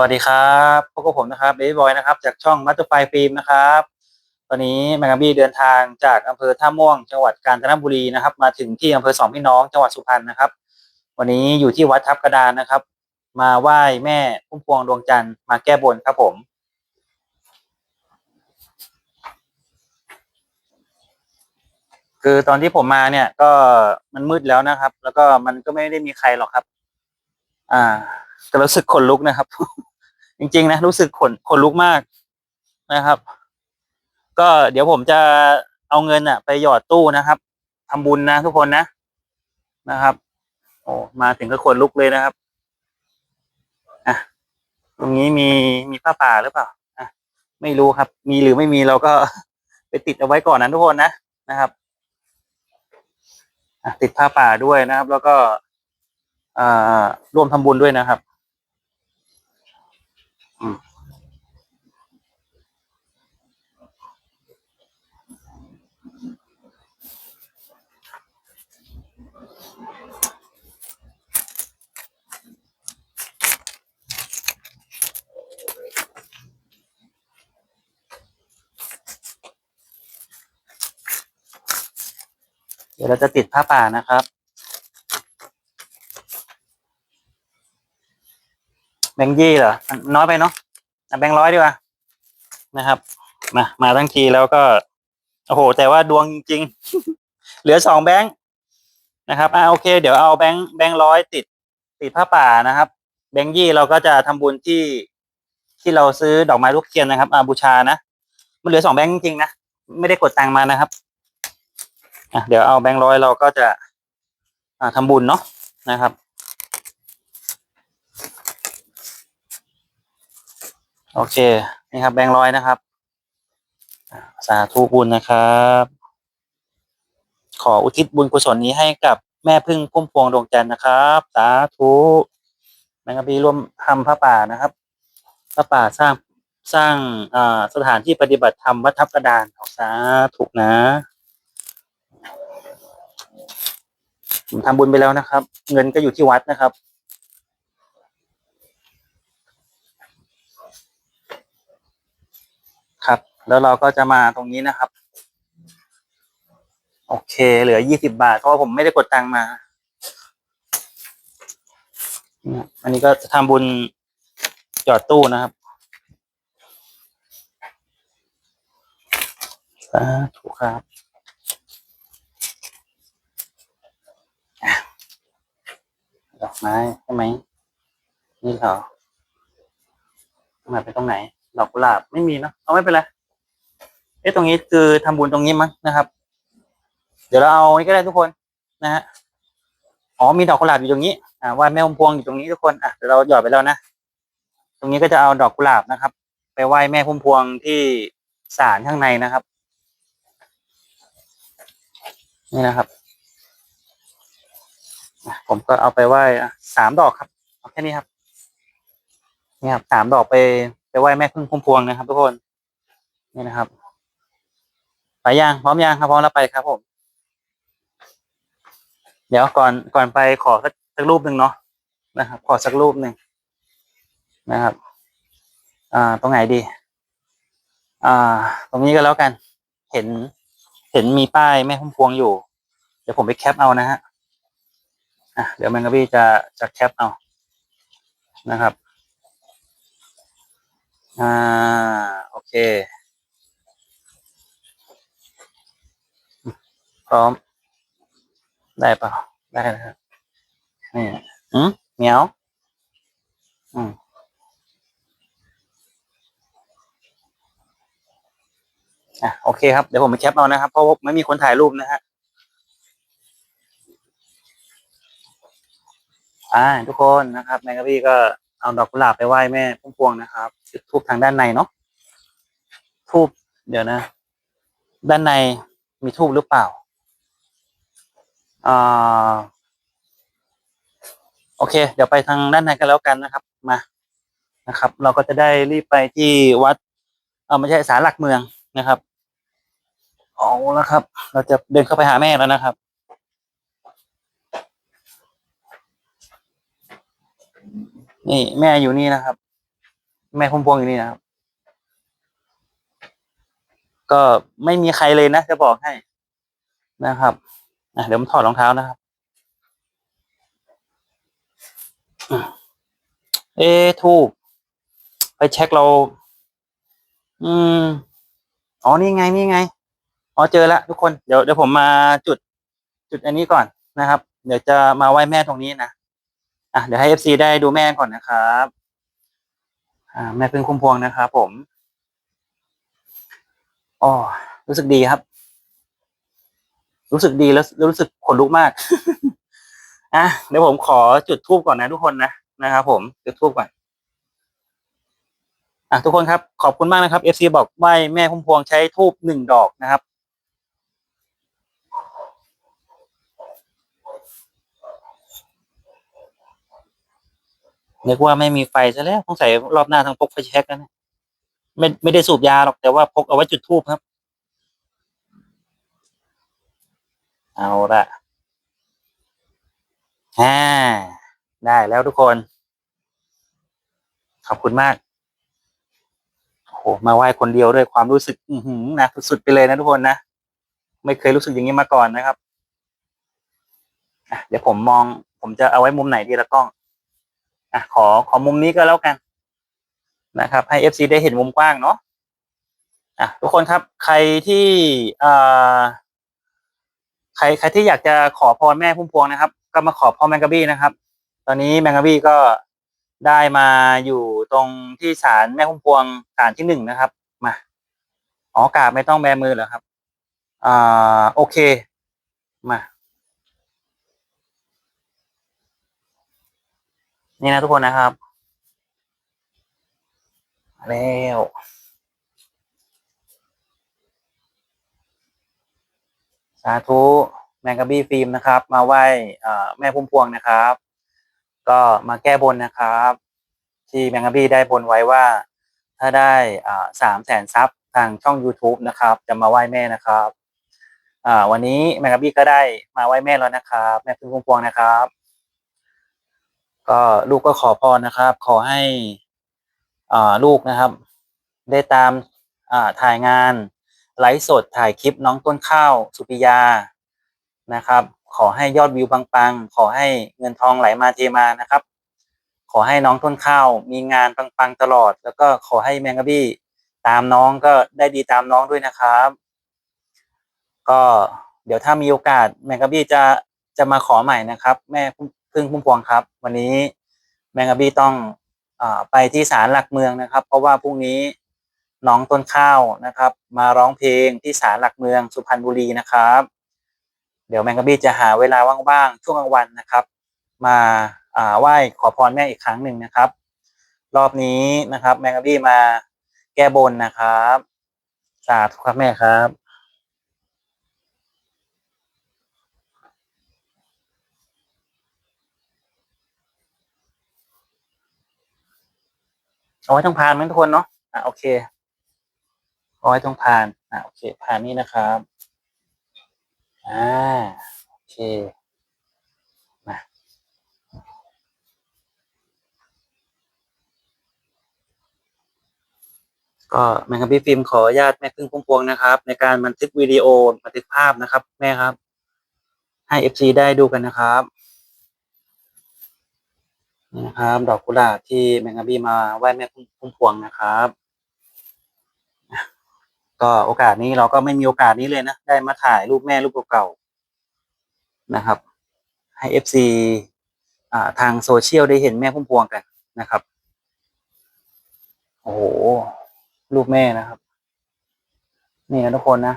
วัสดีครับพบกับผมนะครับเบบี้บอยนะครับ จากช่องมัตเตอร์ไฟฟิล์มนะครับ ตอนนี้แมงกะบี้เดินทางจากอำเภอท่าม่วง จังหวัดกาญจนบุรีนะครับ มาถึงที่อำเภอสองพี่น้องจังหวัดสุพรรณนะครับ วันนี้อยู่ที่วัดทับกระดานนะครับ มาไหว้แม่พุ่มพวงดวงจันทร์มาแก้บนครับผมคือตอนที่ผมมาเนี่ยก็มันมืดแล้วนะครับ แล้วก็มันก็ไม่ได้มีใครหรอกครับ อ่า ก็รู้สึกขนลุกนะครับ จริง ๆ นะรู้สึกขนขนลุกมากนะครับ ก็เดี๋ยวผมจะเอาเงินอะไปหยอดตู้นะครับทำบุญนะทุกคนนะนะครับ โอ้มาถึงก็ขนลุกเลยนะครับอะตรงนี้มีมีผ้าป่าหรือเปล่าอะไม่รู้ครับ มีหรือไม่มีเราก็ไปติดเอาไว้ก่อนนะทุกคนนะนะครับติดผ้าป่าด้วยนะครับ แล้วก็ อ่าร่วมทำบุญด้วยนะครับเดี๋ยวเราจะติดผ้าป่านะครับ แบงค์ยี่เหรอ น้อยไปเนาะแบงค์ร้อยดีกว่านะครับมามาทั้งทีแล้วก็ โอ้โห แต่ว่าดวงจริง ๆ เหลือสองแบงค์นะครับอ่าโอเค เดี๋ยวเอาแบงค์แบงค์ร้อยติด ติดผ้าป่านะครับ แบงค์ยี่เราก็จะทำบุญที่ที่เราซื้อดอกไม้ลูกเทียนนะครับอาบูชานะมันเหลือสองแบงค์จริงๆนะไม่ได้กดตังค์มานะครับอะเดี๋ยวเอาแบงค์ร้อยเราก็จะ อ่าทำบุญเนาะนะครับ โอเค นี่ครับแบงค์ร้อยนะครับ สาธุบุญนะครับ ขออุทิศบุญกุศลนี้ให้กับแม่พึ่งพุ่มพวงดวงจันทร์นะครับ สาธุแมงกะบีร่วมทำพระป่านะครับพระป่าสร้างสร้างอ่าสถานที่ปฏิบัติธรรมวัดทับกระดานขอสาธุนะผมทำบุญไปแล้วนะครับ เงินก็อยู่ที่วัดนะครับ ครับ แล้วเราก็จะมาตรงนี้นะครับ โอเค เหลือยี่สิบาท เพราะว่าผมไม่ได้กดตังมา อันนี้ก็จะทำบุญหยอดตู้นะครับสาธุครับดอกไม้ใช่ไหมนี่เหรอมาไปตรงไหน ดอกกุหลาบไม่มีเนอะเอาไม่เป็นไร อ๊ะตรงนี้คือทำบุญตรงนี้มั้งนะครับ เดี๋ยวเราเอานี่ก็ได้ทุกคนนะฮะอ๋อมีดอกกุหลาบอยู่ตรงนี้อ่าไหว่าแม่พุ่มพวงอยู่ตรงนี้ทุกคนอะเดี๋ยวเราหยอดไปแล้วนะตรงนี้ก็จะเอาดอกกุหลาบนะครับ ไปไหว้แม่พุ่มพวงที่ศาลข้างในนะครับ นี่นะครับผมก็เอาไปไหว้สามดอกครับเอาแค่นี้ครับนี่ครับสามดอกไปไปไหว้แม่พึ่งพุ่มพวงนะครับ ทุกคนนี่นะครับ ไปยังพร้อมยังครับพร้อมแล้วไปครับผม เดี๋ยวก่อนก่อนไปขอสักสักรูปหนึ่งเนาะนะครับ ขอสักรูปหนึ่งนะครับ อ่า ตรงไหนดี อ่า ตรงนี้ก็แล้วกัน เห็น เห็นมีป้ายแม่พุ่มพวงอยู่ เดี๋ยวผมไปแคปเอานะฮะอะเดี๋ยวแมงกะบี้จะจะแคปเอานะครับ อ่า โอเค พร้อม ได้เปล่าได้นะครับนี่อืมเหมียว อืมอะโอเคครับ เดี๋ยวผมไปแคปเอานะครับ เพราะว่าไม่มีคนถ่ายรูปนะฮะอ่าทุกคนนะครับแมงกะบี้ก็เอาดอกกุหลาบไปไหว้แม่พุ่มพวงนะครับจุดทูบทางด้านในเนาะทูบเดี๋ยวนะ ด้านในมีทูบหรือเปล่า อ่าโอเค เดี๋ยวไปทางด้านในกันแล้วกันนะครับ มานะครับ เราก็จะได้รีบไปที่วัดเออไม่ใช่ศาลหลักเมืองนะครับเอาแล้วครับ เราจะเดินเข้าไปหาแม่แล้วนะครับนี่แม่อยู่นี่นะครับ แม่พุ่มพวงอยู่นี่นะครับ ก็ไม่มีใครเลยนะจะบอกให้นะครับ่ะเดี๋ยวผมถอดรองเท้านะครับ เอทูบไปเช็คเรา อืม อ๋อ นี่ไง นี่ไง อ๋อ เจอแล้วทุกคน เดี๋ยวเดี๋ยวผมมาจุด จุดอันนี้ก่อนนะครับ เดี๋ยวจะมาไหว้แม่ตรงนี้นะ อะ เดี๋ยวให้เอฟซีได้ดูแม่ก่อนนะครับ อ่า แม่พึ่งคุ้มพวงนะครับผม อ๋อ รู้สึกดีครับ รู้สึกดีแล้วรู้สึกขนลุกมาก อะเดี๋ยวผมขอจุดทูบก่อนนะทุกคนนะนะครับผมจุดทูบก่อนอะทุกคนครับขอบคุณมากนะครับ FC บอกไหวแม่พุ่มพวงใช้ทูบหนึ่งดอกนะครับนึกว่าไม่มีไฟซะแล้วต้องใส่รอบหน้าต้องพกไฟแช็กแล้วนะไม่ไม่ได้สูบยาหรอกแต่ว่าพกเอาไว้จุดทูบครับ เอาละอ่าได้แล้วทุกคน ขอบคุณมากโอ้โหมาไหว้คนเดียวด้วยความรู้สึก อือหือนะสุดๆไปเลยนะทุกคนนะไม่เคยรู้สึกอย่างนี้มาก่อนนะครับอะเดี๋ยวผมมอง ผมจะเอาไว้มุมไหนดีละกล้องอะขอขอมุมนี้ก็แล้วกัน นะครับ ให้ FC ได้เห็นมุมกว้างเนาะอะทุกคนครับ ใครที่อ่า ใครใครที่อยากจะขอพรแม่พุ่มพวงนะครับ ก็มาขอพ่อแมงกะบี้นะครับ ตอนนี้แมงกะบี้ก็ได้มาอยู่ตรงที่ศาลแม่พุ่มพวงศาลที่หนึ่งนะครับ มาอ๋อกราบไม่ต้องแบมือเหรอครับอ่าโอเค มานี่นะทุกคนนะครับ แล้วาธุแมงกะบี้ฟิล์มนะครับ มาไหว้แม่พุ่มพวงนะครับ ก็มาแก้บนนะครับ ที่แมงกะบี้ได้บนไว้ว่า ถ้าได้สามแสนซับทางช่อง YouTube นะครับ จะมาไหว้แม่นะครับวันนี้แมงกะบี้ก็ได้มาไหว้แม่แล้วนะครับ แม่พึ่งพุ่มพวงนะครับ ก็ลูกก็ขอพรนะครับ ขอให้ลูกนะครับ ได้ตามถ่ายงาน ไลฟ์สดถ่ายคลิปน้องต้นข้าวสุปิยานะครับ ขอให้ยอดวิวปังๆ ขอให้เงินทองไหลมาเทมานะครับ ขอให้น้องต้นข้าวมีงานปังๆตลอด แล้วก็ขอให้แมงกะบี้ตามน้องก็ได้ดีตามน้องด้วยนะครับ ก็เดี๋ยวถ้ามีโอกาสแมงกะบี้จะจะมาขอใหม่นะครับ แม่พึ่งพุ่มพวงครับ วันนี้แมงกะบี้ต้องอไปที่ศาลหลักเมืองนะครับ เพราะว่าพรุ่งนี้ น้องต้นข้าวนะครับ มาร้องเพลงที่ศาลหลักเมืองสุพรรณบุรีนะครับ เดี๋ยวแมงกะบี้จะหาเวลาว่างๆช่วงกลางวันนะครับ มาอ่าไหว้ขอพรแม่อีกครั้งหนึ่งนะครับ รอบนี้นะครับ แมงกะบี้มาแก้บนนะครับสาธุครับแม่ครับเอาไว้ตรงพานมั้งทุกคนเนาะอะโอเค ไว้ตรงพานอะโอเคพานนี้นะครับอ่าโอเคมาก็แมงกะพี่ฟิล์มขออนุญาตแม่พึ่งพุ่มพวงนะครับ ในการบันทึกวิดีโอบันทึกภาพนะครับ แม่ครับ ให้เอฟซีได้ดูกันนะครับนี่นะครับ ดอกกุหลาบที่แมงกะบี้มาไหว้แม่พุ่มพวงนะครับ ก็โอกาสนี้เราก็ไม่มีโอกาสนี้เลยนะ ได้มาถ่ายรูปแม่รูปเก่าๆนะครับ ให้เอฟซีอ่าทางโซเชียลได้เห็นแม่พุ่มพวงกันนะครับ โอ้โหรูปแม่นะครับ นี่นะทุกคนนะ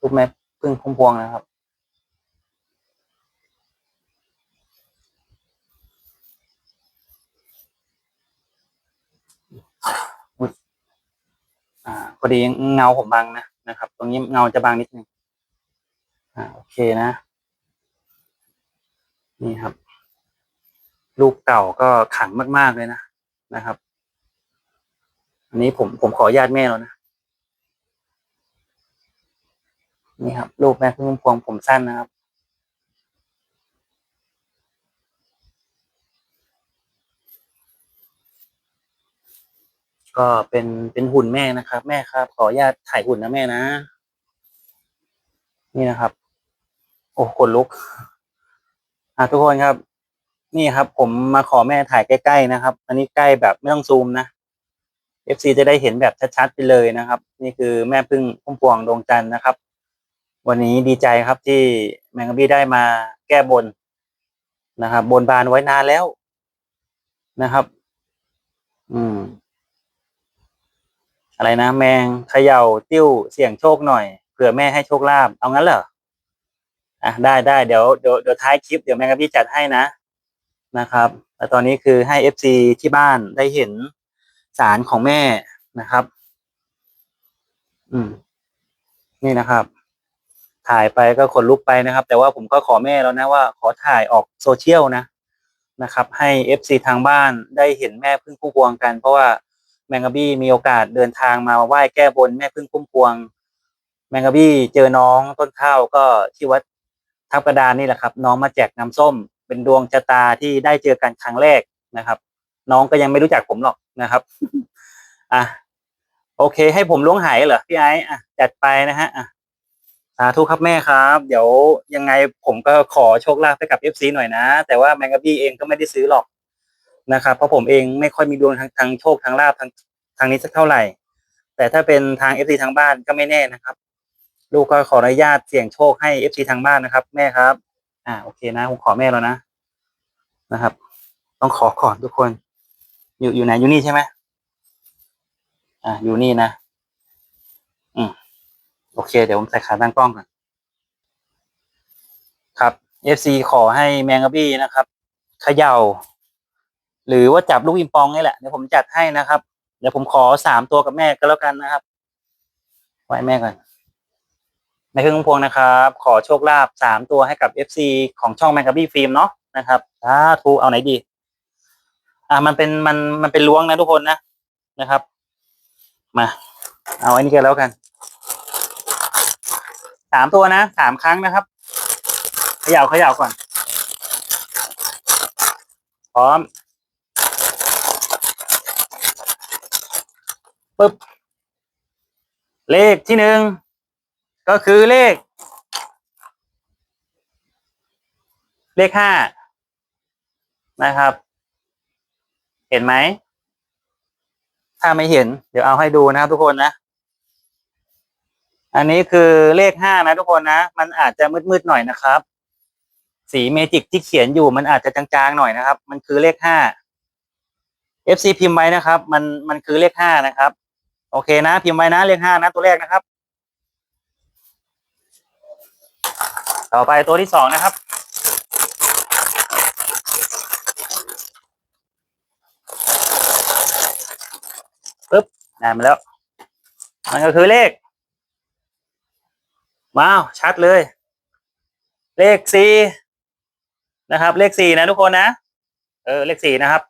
รูปแม่พึ่งพุ่มพวงนะครับ อ่าพอดีเงาผมบังนะนะครับ ตรงนี้เงาจะบังนิดนึงอ่าโอเคนะ นี่ครับ รูปเก่าก็ขังมาก ๆ เลยนะนะครับ อันนี้ผมผมขอญาตแม่แล้วนะนี่ครับรูปแม่พึ่งพวงผมสั้นนะครับ ก็เป็นเป็นหุ่นแม่นะครับ แม่ครับ ขออนุญาตถ่ายหุ่นนะแม่นะ นี่นะครับ โอ้ขนลุก อะทุกคนครับ นี่ครับ ผมมาขอแม่ถ่ายใกล้ๆนะครับ อันนี้ใกล้แบบไม่ต้องซูมนะ FC จะได้เห็นแบบชัดๆไปเลยนะครับ นี่คือแม่พึ่งพุ่มพวงดวงจันทร์นะครับ วันนี้ดีใจครับที่แมงกะบี้ได้มาแก้บนนะครับ บนบานไว้นานแล้วนะครับ อืม อะไรนะแมงเขย่าติ้วเสี่ยงโชคหน่อยเผื่อแม่ให้โชคลาภเอางั้นเหรออะได้ได้เดี๋ยวเดี๋ยวเดี๋ยวท้ายคลิปเดี๋ยวแมงกะพี่จัดให้นะนะครับแล้วตอนนี้คือให้เอฟซีที่บ้านได้เห็นสารของแม่นะครับ อืม นี่นะครับ ถ่ายไปก็ขนลุกไปนะครับ แต่ว่าผมก็ขอแม่แล้วนะว่า ขอถ่ายออกโซเชียลนะนะครับ ให้เอฟซีทางบ้านได้เห็นแม่พึ่งพุ่มพวงกัน เพราะว่า แมงกะบี้มีโอกาสเดินทางมาไหว้แก้บนแม่พึ่งพุ่มพวง แมงกะบี้เจอน้องต้นข้าวก็ที่วัดทับกระดานนี่แหละครับ น้องมาแจกน้ำส้ม เป็นดวงชะตาที่ได้เจอกันครั้งแรกนะครับ น้องก็ยังไม่รู้จักผมหรอกนะครับอะโอเค ให้ผมล้วงหายเหรอพี่ไอ้อะจัดไปนะฮะอะสาธุครับแม่ครับ เดี๋ยวยังไงผมก็ขอโชคลาภให้กับเอฟซีหน่อยนะ แต่ว่าแมงกะบี้เองก็ไม่ได้ซื้อหรอก นะครับเพราะผมเองไม่ค่อยมีดวงทางทางโชคทางลาภทางทางนี้สักเท่าไหร่ แต่ถ้าเป็นทางเอฟซีทางบ้านก็ไม่แน่นะครับ ลูกก็ขออนุญาตเสี่ยงโชคให้เอฟซีทางบ้านนะครับ แม่ครับ อ่าโอเคนะผมขอแม่แล้วนะนะครับ ต้องขอก่อนทุกคน อยู่อยู่ไหนอยู่นี่ใช่ไหมอ่าอยู่นี่นะอืมโอเค เดี๋ยวผมใส่ขาตั้งกล้องก่อนครับ FC ขอให้แมงกะบี้นะครับเขย่า หรือว่าจับลูกปิงปองนี่แหละเดี๋ยวผมจัดให้นะครับ เดี๋ยวผมขอสามตัวกับแม่ก็แล้วกันนะครับไว้แม่ก่อนในเครื่องพวงนะครับ ขอโชคลาภสามตัวให้กับ FC ของช่องแมงกะบี้ฟิล์มเนาะนะครับสาธุเอาไหนดี อ่ามันเป็นมันมันเป็นล้วงนะทุกคนนะนะครับ มา เอาอันนี้กันแล้วกันสามตัวนะสามครั้งนะครับเขย่าเขย่าก่อน พร้อม ปึ๊บ เลขที่หนึ่งก็คือเลข เลขห้านะครับ เห็นไหม ถ้าไม่เห็น เดี๋ยวเอาให้ดูนะครับทุกคนนะ อันนี้คือเลขห้านะทุกคนนะ มันอาจจะมืดๆหน่อยนะครับ สีเมจิกที่เขียนอยู่มันอาจจะจางๆหน่อยนะครับ มันคือเลขห้า FC พิมพ์ไว้นะครับ มันมันคือเลขห้านะครับ โอเคนะพิมพ์ไว้นะเลขห้านะ ตัวแรกนะครับ ต่อไปตัวที่สองนะครับ ปึ๊บได้มาแล้ว มันก็คือเลข ว้าว ชัดเลย เลขสี่นะครับ เลขสี่นะทุกคนนะ เออ เลขสี่นะครับ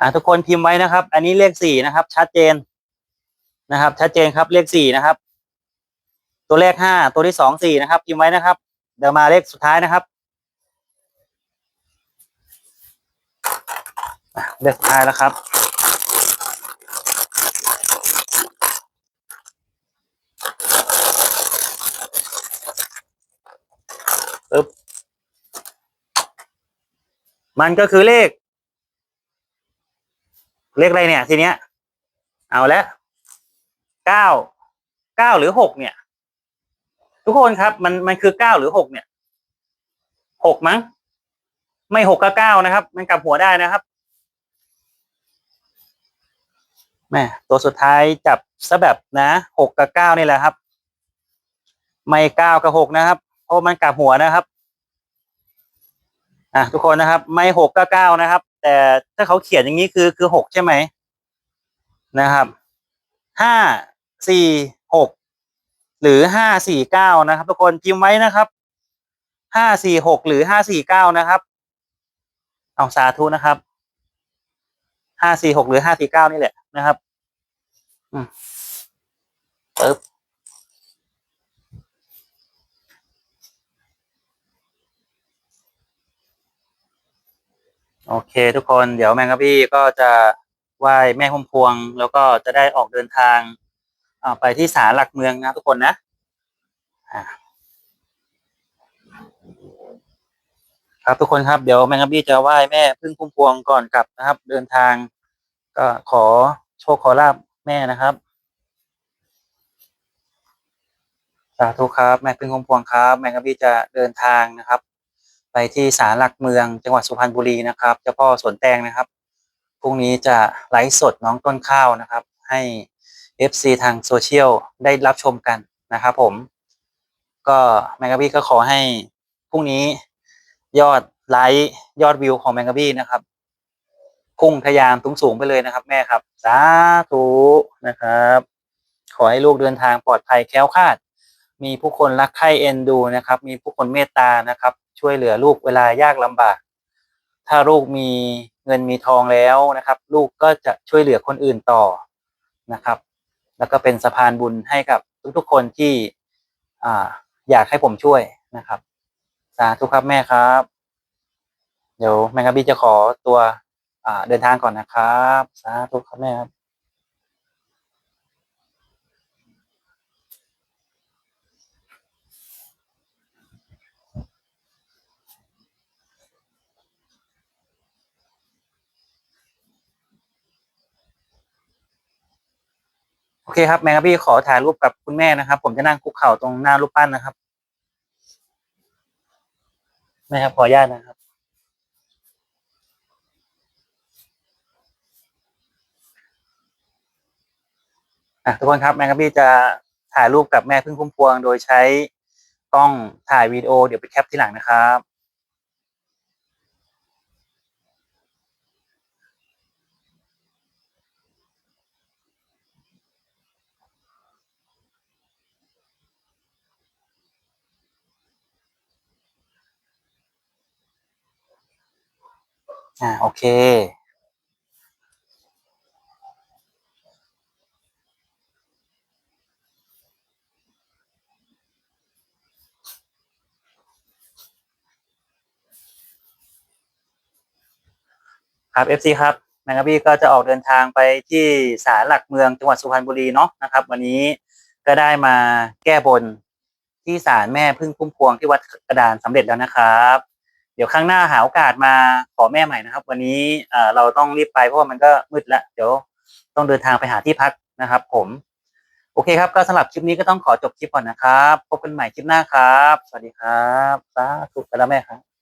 อ่าทุกคนพิมพ์ไว้นะครับ อันนี้เลขสี่นะครับ ชัดเจนนะครับ ชัดเจนครับเลขสี่นะครับ ตัวแรกห้าตัวที่สองสี่นะครับ พิมพ์ไว้นะครับ เดี๋ยวมาเลขสุดท้ายนะครับเลขสุดท้ายแล้วครับปึ๊บมันก็คือเลข เลขอะไรเนี่ย ทีเนี้ย เอาแล้วเก้าเก้าหรือหกเนี่ย ทุกคนครับ มันมันคือเก้าหรือหกเนี่ยหกมั้ง ไม่หกก็เก้านะครับ มันกลับหัวได้นะครับแม่ตัวสุดท้ายจับซะแบบนะหกกับเก้านี่แหละครับ ไม่เก้ากับหกนะครับเพราะมันกลับหัวนะครับ อะทุกคนนะครับ ไม่หกก็เก้านะครับ แต่ถ้าเขาเขียนอย่างนี้คือคือหกใช่ไหมนะครับห้าสี่หกหรือห้าสี่เก้านะครับ ทุกคนพิมพ์ไว้นะครับห้าสี่หกหรือห้าสี่เก้านะครับ เอาสาธุนะครับห้าสี่หกหรือห้าสี่เก้านี่แหละนะครับ อืมปึ๊บ โอเค ทุกคนเดี๋ยวแมงกะพี่ก็จะไหว้แม่พุ่มพวง แล้วก็จะได้ออกเดินทางไปที่ศาลหลักเมืองนะทุกคนนะครับทุกคนครับเดี๋ยวแมงกะบี้จะไหว้แม่พึ่งพุ่มพวงก่อนกลับนะครับ เดินทางก็ขอโชคขอลาบแม่นะครับสาธุครับแม่พึ่งพุ่มพวงครับ แมงกะบี้จะเดินทางนะครับ ไปที่ศาลหลักเมือง จังหวัดสุพรรณบุรีนะครับเจ้าพ่อสวนแตงนะครับพรุ่งนี้จะไลฟ์สดน้องต้นข้าวนะครับ ให้ FC ทางโซเชียลได้รับชมกันนะครับผม ก็แมงกะบี้ก็ขอให้พรุ่งนี้ยอดไลค์ยอดวิวของแมงกะบี้นะครับพุ่งทะยานสูงสูงๆไปเลยนะครับ แม่ครับ สาธุนะครับ ขอให้ลูกเดินทางปลอดภัยแคล้วคลาด มีผู้คนรักใคร่เอ็นดูนะครับ มีผู้คนเมตตานะครับ ช่วยเหลือลูกเวลายากลำบาก ถ้าลูกมีเงินมีทองแล้วนะครับ ลูกก็จะช่วยเหลือคนอื่นต่อนะครับ แล้วก็เป็นสะพานบุญให้กับทุกๆคนที่อ่าอยากให้ผมช่วยนะครับ สาธุครับแม่ครับ เดี๋ยวแมงกะบี้จะขอตัวเดินทางก่อนนะครับ สาธุครับแม่ครับ โอเคครับแมงกะบี้ขอถ่ายรูปกับคุณแม่นะครับ ผมจะนั่งคุกเข่าตรงหน้ารูปปั้นนะครับแม่ครับขออนุญาตนะครับ อะทุกคนครับแมงกะบี้จะถ่ายรูปกับแม่พึ่งพุ่มพวง โดยใช้กล้องถ่ายวีดีโอเดี๋ยวไปแคปที่หลังนะครับ อ่าโอเค ครับ FC ครับแมงกะบี้ก็จะออกเดินทางไปที่ศาลหลักเมืองจังหวัดสุพรรณบุรีเนาะนะครับ วันนี้ก็ได้มาแก้บนที่ศาลแม่พึ่งพุ่มพวงที่วัดกระดานสำเร็จแล้วนะครับ เดี๋ยวครั้งหน้าหาโอกาสมาขอแม่ใหม่นะครับ วันนี้เอ่อเราต้องรีบไปเพราะว่ามันก็มืดแล้วเดี๋ยวต้องเดินทางไปหาที่พักนะครับ ผมโอเคครับก็สำหรับคลิปนี้ก็ต้องขอจบคลิปก่อนนะครับ พบกันใหม่คลิปหน้าครับ สวัสดีครับสาธุไปแล้วแม่ครับ